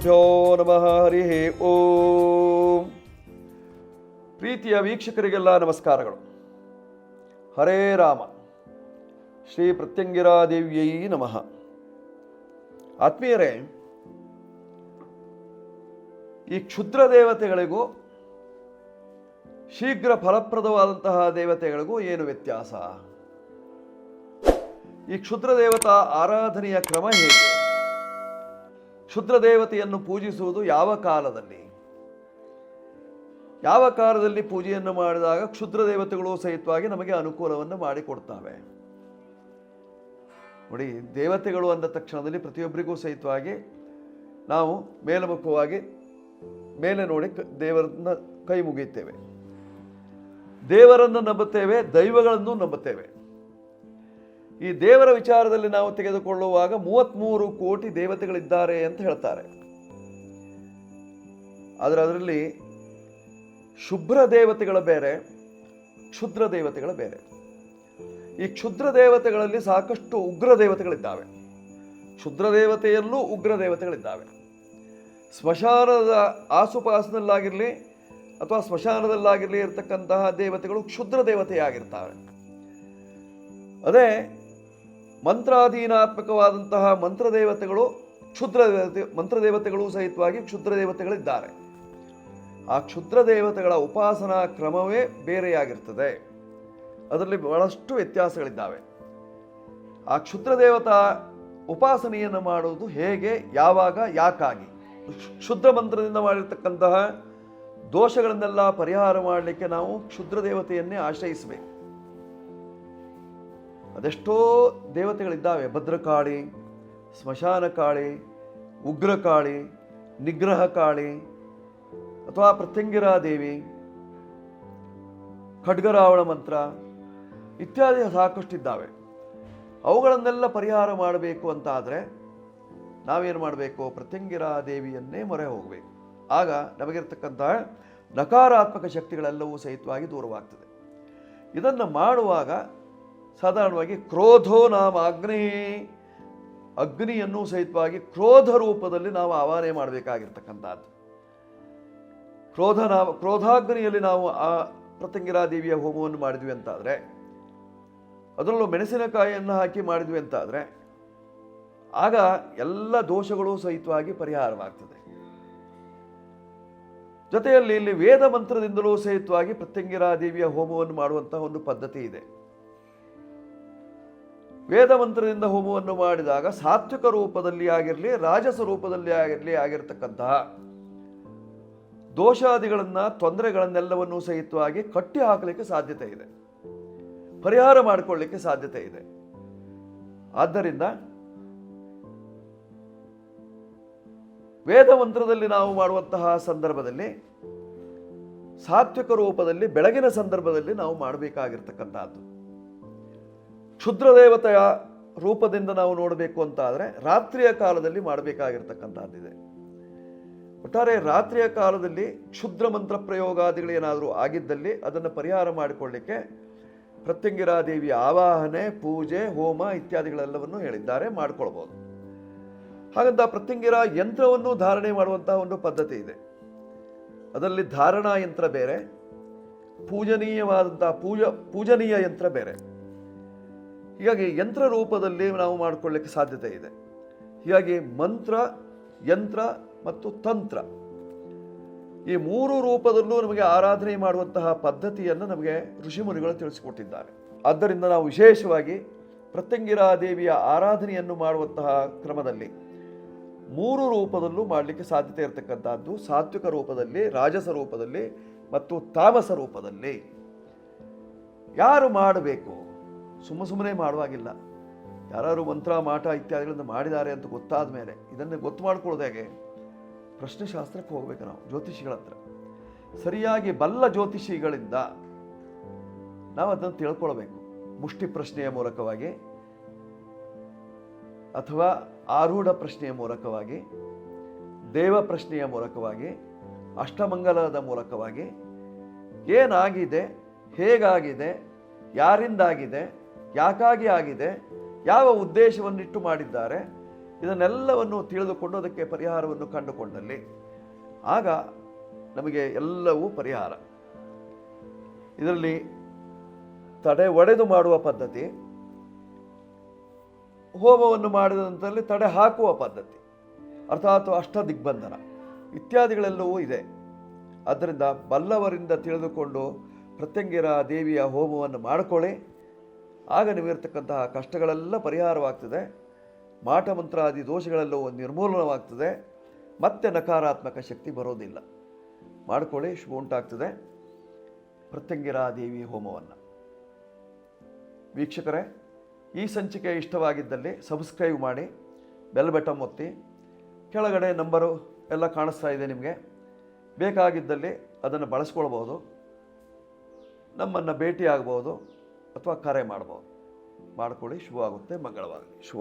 ಶ್ರೀಗುರುಭ್ಯೋ ನಮಃ, ಹರಿ ಓಂ. ಪ್ರೀತಿಯ ವೀಕ್ಷಕರಿಗೆಲ್ಲ ನಮಸ್ಕಾರಗಳು. ಹರೇ ರಾಮ. ಶ್ರೀ ಪ್ರತ್ಯಂಗಿರಾದೇವಿಯೈ ನಮಃ. ಆತ್ಮೀಯರೇ, ಈ ಕ್ಷುದ್ರ ದೇವತೆಗಳಿಗೂ, ಶೀಘ್ರ ಫಲಪ್ರದವಾದಂತಹ ದೇವತೆಗಳಿಗೂ ಏನು ವ್ಯತ್ಯಾಸ? ಈ ಕ್ಷುದ್ರ ದೇವತಾ ಆರಾಧನೆಯ ಕ್ರಮ ಹೇಗೆ? ಕ್ಷುದ್ರ ದೇವತೆಯನ್ನು ಪೂಜಿಸುವುದು ಯಾವ ಕಾಲದಲ್ಲಿ? ಯಾವ ಕಾಲದಲ್ಲಿ ಪೂಜೆಯನ್ನು ಮಾಡಿದಾಗ ಕ್ಷುದ್ರ ದೇವತೆಗಳು ಸಹಿತವಾಗಿ ನಮಗೆ ಅನುಕೂಲವನ್ನು ಮಾಡಿಕೊಡ್ತವೆ? ನೋಡಿ, ದೇವತೆಗಳು ಅಂದ ತಕ್ಷಣದಲ್ಲಿ ಪ್ರತಿಯೊಬ್ಬರಿಗೂ ಸಹಿತವಾಗಿ ನಾವು ಮೇಲಮುಖವಾಗಿ ಮೇಲೆ ನೋಡಿ ದೇವರನ್ನ ಕೈ ಮುಗಿಯುತ್ತೇವೆ. ದೇವರನ್ನು ನಂಬುತ್ತೇವೆ, ದೈವಗಳನ್ನು ನಂಬುತ್ತೇವೆ. ಈ ದೇವರ ವಿಚಾರದಲ್ಲಿ ನಾವು ತೆಗೆದುಕೊಳ್ಳುವಾಗ ಮೂವತ್ತ್ಮೂರು ಕೋಟಿ ದೇವತೆಗಳಿದ್ದಾರೆ ಅಂತ ಹೇಳ್ತಾರೆ. ಆದರೆ ಅದರಲ್ಲಿ ಶುಭ್ರ ದೇವತೆಗಳ ಬೇರೆ, ಕ್ಷುದ್ರ ದೇವತೆಗಳ ಬೇರೆ. ಈ ಕ್ಷುದ್ರ ದೇವತೆಗಳಲ್ಲಿ ಸಾಕಷ್ಟು ಉಗ್ರ ದೇವತೆಗಳಿದ್ದಾವೆ. ಕ್ಷುದ್ರ ದೇವತೆಯಲ್ಲೂ ಉಗ್ರ ದೇವತೆಗಳಿದ್ದಾವೆ. ಸ್ಮಶಾನದ ಆಸುಪಾಸಿನಲ್ಲಾಗಿರಲಿ ಅಥವಾ ಸ್ಮಶಾನದಲ್ಲಾಗಿರಲಿ ಇರತಕ್ಕಂತಹ ದೇವತೆಗಳು ಕ್ಷುದ್ರ ದೇವತೆಯಾಗಿರ್ತವೆ. ಅದೇ ಮಂತ್ರಾಧೀನಾತ್ಮಕವಾದಂತಹ ಮಂತ್ರದೇವತೆಗಳು ಕ್ಷುದ್ರ ದೇವತೆ ಮಂತ್ರದೇವತೆಗಳು ಸಹಿತವಾಗಿ ಕ್ಷುದ್ರ ದೇವತೆಗಳಿದ್ದಾರೆ ಆ ಕ್ಷುದ್ರ ದೇವತೆಗಳ ಉಪಾಸನಾ ಕ್ರಮವೇ ಬೇರೆಯಾಗಿರ್ತದೆ. ಅದರಲ್ಲಿ ಬಹಳಷ್ಟು ವ್ಯತ್ಯಾಸಗಳಿದ್ದಾವೆ. ಆ ಕ್ಷುದ್ರ ದೇವತಾ ಉಪಾಸನೆಯನ್ನು ಮಾಡುವುದು ಹೇಗೆ, ಯಾವಾಗ, ಯಾಕಾಗಿ? ಕ್ಷುದ್ರ ಮಂತ್ರದಿಂದ ಮಾಡಿರ್ತಕ್ಕಂತಹ ದೋಷಗಳನ್ನೆಲ್ಲ ಪರಿಹಾರ ಮಾಡಲಿಕ್ಕೆ ನಾವು ಕ್ಷುದ್ರ ದೇವತೆಯನ್ನೇ ಆಶ್ರಯಿಸಬೇಕು. ಅದೆಷ್ಟೋ ದೇವತೆಗಳಿದ್ದಾವೆ. ಭದ್ರಕಾಳಿ ಸ್ಮಶಾನಕಾಳಿ ಉಗ್ರಕಾಳಿ, ನಿಗ್ರಹ ಕಾಳಿ, ಅಥವಾ ಪ್ರತ್ಯಂಗಿರಾ ದೇವಿ, ಖಡ್ಗರಾವಣ ಮಂತ್ರ ಇತ್ಯಾದಿ ಸಾಕಷ್ಟಿದ್ದಾವೆ. ಅವುಗಳನ್ನೆಲ್ಲ ಪರಿಹಾರ ಮಾಡಬೇಕು ಅಂತಾದರೆ ನಾವೇನು ಮಾಡಬೇಕು? ಪ್ರತ್ಯಂಗಿರಾ ದೇವಿಯನ್ನೇ ಮೊರೆ ಹೋಗಬೇಕು. ಆಗ ನಮಗಿರ್ತಕ್ಕಂತಹ ನಕಾರಾತ್ಮಕ ಶಕ್ತಿಗಳೆಲ್ಲವೂ ಸಹಿತವಾಗಿ ದೂರವಾಗ್ತದೆ. ಇದನ್ನು ಮಾಡುವಾಗ ಸಾಧಾರಣವಾಗಿ ಕ್ರೋಧೋ ನಾಮ ಅಗ್ನಿ. ಅಗ್ನಿಯನ್ನು ಸಹಿತವಾಗಿ ಕ್ರೋಧ ರೂಪದಲ್ಲಿ ನಾವು ಆವಾಹನೆ ಮಾಡಬೇಕಾಗಿರ್ತಕ್ಕಂಥದ್ದು. ಕ್ರೋಧ ನಾಮ, ಕ್ರೋಧಾಗ್ನಿಯಲ್ಲಿ ನಾವು ಆ ಪ್ರತಂಗಿರಾದೇವಿಯ ಹೋಮವನ್ನು ಮಾಡಿದ್ವಿ ಅಂತಾದರೆ, ಅದರಲ್ಲೂ ಮೆಣಸಿನಕಾಯಿಯನ್ನು ಹಾಕಿ ಮಾಡಿದ್ವಿ ಅಂತಾದರೆ, ಆಗ ಎಲ್ಲ ದೋಷಗಳು ಸಹಿತವಾಗಿ ಪರಿಹಾರವಾಗ್ತದೆ. ಜೊತೆಯಲ್ಲಿ ಇಲ್ಲಿ ವೇದ ಮಂತ್ರದಿಂದಲೂ ಸಹಿತವಾಗಿ ಪ್ರತ್ಯಂಗಿರಾದೇವಿಯ ಹೋಮವನ್ನು ಮಾಡುವಂತಹ ಒಂದು ಪದ್ಧತಿ ಇದೆ. ವೇದ ಮಂತ್ರದಿಂದ ಹೋಮವನ್ನು ಮಾಡಿದಾಗ ಸಾತ್ವಿಕ ರೂಪದಲ್ಲಿ ಆಗಿರಲಿ, ರಾಜಸ ರೂಪದಲ್ಲಿ ಆಗಿರಲಿ ಆಗಿರತಕ್ಕಂತಹ ದೋಷಾದಿಗಳನ್ನು, ತೊಂದರೆಗಳನ್ನೆಲ್ಲವನ್ನೂ ಸಹಿತವಾಗಿ ಕಟ್ಟಿ ಹಾಕಲಿಕ್ಕೆ ಸಾಧ್ಯತೆ ಇದೆ. ಪರಿಹಾರ ಮಾಡಿಕೊಳ್ಳಿಕ್ಕೆ ಸಾಧ್ಯತೆ ಇದೆ. ಆದ್ದರಿಂದ ವೇದ ಮಂತ್ರದಲ್ಲಿ ನಾವು ಮಾಡುವಂತಹ ಸಂದರ್ಭದಲ್ಲಿ, ಸಾತ್ವಿಕ ರೂಪದಲ್ಲಿ, ಬೆಳಗಿನ ಸಂದರ್ಭದಲ್ಲಿ ನಾವು ಮಾಡಬೇಕಾಗಿರ್ತಕ್ಕಂಥದ್ದು. ಕ್ಷುದ್ರ ದೇವತೆಯ ರೂಪದಿಂದ ನಾವು ನೋಡಬೇಕು ಅಂತ ಆದರೆ ರಾತ್ರಿಯ ಕಾಲದಲ್ಲಿ ಮಾಡಬೇಕಾಗಿರ್ತಕ್ಕಂಥದ್ದಿದೆ. ಒಟ್ಟಾರೆ ರಾತ್ರಿಯ ಕಾಲದಲ್ಲಿ ಕ್ಷುದ್ರ ಮಂತ್ರ ಪ್ರಯೋಗಾದಿಗಳು ಏನಾದರೂ ಆಗಿದ್ದಲ್ಲಿ ಅದನ್ನು ಪರಿಹಾರ ಮಾಡಿಕೊಳ್ಳಿಕ್ಕೆ ಪ್ರತ್ಯಂಗಿರಾ ದೇವಿಯ ಆವಾಹನೆ, ಪೂಜೆ, ಹೋಮ ಇತ್ಯಾದಿಗಳೆಲ್ಲವನ್ನು ಹೇಳಿದ್ದಾರೆ, ಮಾಡಿಕೊಳ್ಬೋದು. ಹಾಗಂತ ಪ್ರತ್ಯಂಗಿರ ಯಂತ್ರವನ್ನು ಧಾರಣೆ ಮಾಡುವಂತಹ ಒಂದು ಪದ್ಧತಿ ಇದೆ. ಅದರಲ್ಲಿ ಧಾರಣಾ ಯಂತ್ರ ಬೇರೆ, ಪೂಜನೀಯವಾದಂತಹ ಪೂಜ, ಪೂಜನೀಯ ಯಂತ್ರ ಬೇರೆ. ಹೀಗಾಗಿ ಯಂತ್ರ ರೂಪದಲ್ಲಿ ನಾವು ಮಾಡಿಕೊಳ್ಳಿಕ್ಕೆ ಸಾಧ್ಯತೆ ಇದೆ. ಹೀಗಾಗಿ ಮಂತ್ರ, ಯಂತ್ರ ಮತ್ತು ತಂತ್ರ ಈ ಮೂರು ರೂಪದಲ್ಲೂ ನಮಗೆ ಆರಾಧನೆ ಮಾಡುವಂತಹ ಪದ್ಧತಿಯನ್ನು ನಮಗೆ ಋಷಿಮುನಿಗಳು ತಿಳಿಸಿಕೊಟ್ಟಿದ್ದಾರೆ. ಆದ್ದರಿಂದ ನಾವು ವಿಶೇಷವಾಗಿ ಪ್ರತ್ಯಂಗಿರಾ ದೇವಿಯ ಆರಾಧನೆಯನ್ನು ಮಾಡುವಂತಹ ಕ್ರಮದಲ್ಲಿ ಮೂರು ರೂಪದಲ್ಲೂ ಮಾಡಲಿಕ್ಕೆ ಸಾಧ್ಯತೆ ಇರತಕ್ಕಂಥದ್ದು. ಸಾತ್ವಿಕ ರೂಪದಲ್ಲಿ, ರಾಜಸ ರೂಪದಲ್ಲಿ ಮತ್ತು ತಾಮಸ ರೂಪದಲ್ಲಿ. ಯಾರು ಮಾಡಬೇಕು? ಸುಮ್ಮ ಸುಮ್ಮನೆ ಮಾಡುವಾಗಿಲ್ಲ. ಯಾರು ಮಂತ್ರ, ಮಾಟ ಇತ್ಯಾದಿಗಳನ್ನು ಮಾಡಿದ್ದಾರೆ ಅಂತ ಗೊತ್ತಾದ ಮೇಲೆ ಇದನ್ನು ಗೊತ್ತು ಮಾಡ್ಕೊಳ್ಳೋದು ಹೇಗೆ? ಪ್ರಶ್ನೆಶಾಸ್ತ್ರಕ್ಕೆ ಹೋಗ್ಬೇಕು ನಾವು, ಜ್ಯೋತಿಷಿಗಳ ಹತ್ರ. ಸರಿಯಾಗಿ ಬಲ್ಲ ಜ್ಯೋತಿಷಿಗಳಿಂದ ನಾವು ಅದನ್ನು ತಿಳ್ಕೊಳ್ಬೇಕು. ಮುಷ್ಟಿ ಪ್ರಶ್ನೆಯ ಮೂಲಕವಾಗಿ ಅಥವಾ ಆರೂಢ ಪ್ರಶ್ನೆಯ ಮೂಲಕವಾಗಿ, ದೇವ ಪ್ರಶ್ನೆಯ ಮೂಲಕವಾಗಿ, ಅಷ್ಟಮಂಗಲದ ಮೂಲಕವಾಗಿ ಏನಾಗಿದೆ, ಹೇಗಾಗಿದೆ, ಯಾರಿಂದಾಗಿದೆ ಯಾಕಾಗಿ ಆಗಿದೆ, ಯಾವ ಉದ್ದೇಶವನ್ನಿಟ್ಟು ಮಾಡಿದ್ದಾರೆ, ಇದನ್ನೆಲ್ಲವನ್ನು ತಿಳಿದುಕೊಂಡು ಅದಕ್ಕೆ ಪರಿಹಾರವನ್ನು ಕಂಡುಕೊಂಡಲ್ಲಿ, ಆಗ ನಮಗೆ ಎಲ್ಲವೂ ಪರಿಹಾರ. ಇದರಲ್ಲಿ ತಡೆ ಒಡೆದು ಮಾಡುವ ಪದ್ಧತಿ, ಹೋಮವನ್ನು ಮಾಡಿದಂತಲ್ಲಿ ತಡೆ ಹಾಕುವ ಪದ್ಧತಿ, ಅರ್ಥಾತ್ ಅಷ್ಟ ದಿಗ್ಬಂಧನ ಇತ್ಯಾದಿಗಳೆಲ್ಲವೂ ಇದೆ. ಆದ್ದರಿಂದ ಬಲ್ಲವರಿಂದ ತಿಳಿದುಕೊಂಡು ಪ್ರತ್ಯಂಗಿರ ದೇವಿಯ ಹೋಮವನ್ನು ಮಾಡಿಕೊಳ್ಳಿ. ಆಗ ನಿಮಗಿರ್ತಕ್ಕಂತಹ ಕಷ್ಟಗಳೆಲ್ಲ ಪರಿಹಾರವಾಗ್ತದೆ. ಮಾಟ ಮಂತ್ರಾದಿ ದೋಷಗಳೆಲ್ಲವೂ ನಿರ್ಮೂಲನವಾಗ್ತದೆ. ಮತ್ತೆ ನಕಾರಾತ್ಮಕ ಶಕ್ತಿ ಬರೋದಿಲ್ಲ. ಮಾಡಿಕೊಳ್ಳಿ, ಶುಭ ಉಂಟಾಗ್ತದೆ. ಪ್ರತ್ಯಂಗಿರಾದೇವಿ ಹೋಮವನ್ನು. ವೀಕ್ಷಕರೇ, ಈ ಸಂಚಿಕೆ ಇಷ್ಟವಾಗಿದ್ದಲ್ಲಿ ಸಬ್ಸ್ಕ್ರೈಬ್ ಮಾಡಿ, ಬೆಲ್ ಬಟನ್ ಒತ್ತಿ. ಕೆಳಗಡೆ ನಂಬರು ಎಲ್ಲ ಕಾಣಿಸ್ತಾ ಇದೆ ನಿಮಗೆ. ಬೇಕಾಗಿದ್ದಲ್ಲಿ ಅದನ್ನು ಬಳಸ್ಕೊಳ್ಬೋದು. ನಮ್ಮನ್ನು ಭೇಟಿ ಆಗ್ಬೋದು ಅಥವಾ ಕರೆ ಮಾಡ್ಬೋದು ಮಾಡ್ಕೊಳ್ಳಿ ಶುಭವಾಗುತ್ತೆ ಮಂಗಳವಾಗಲಿ. ಶುಭ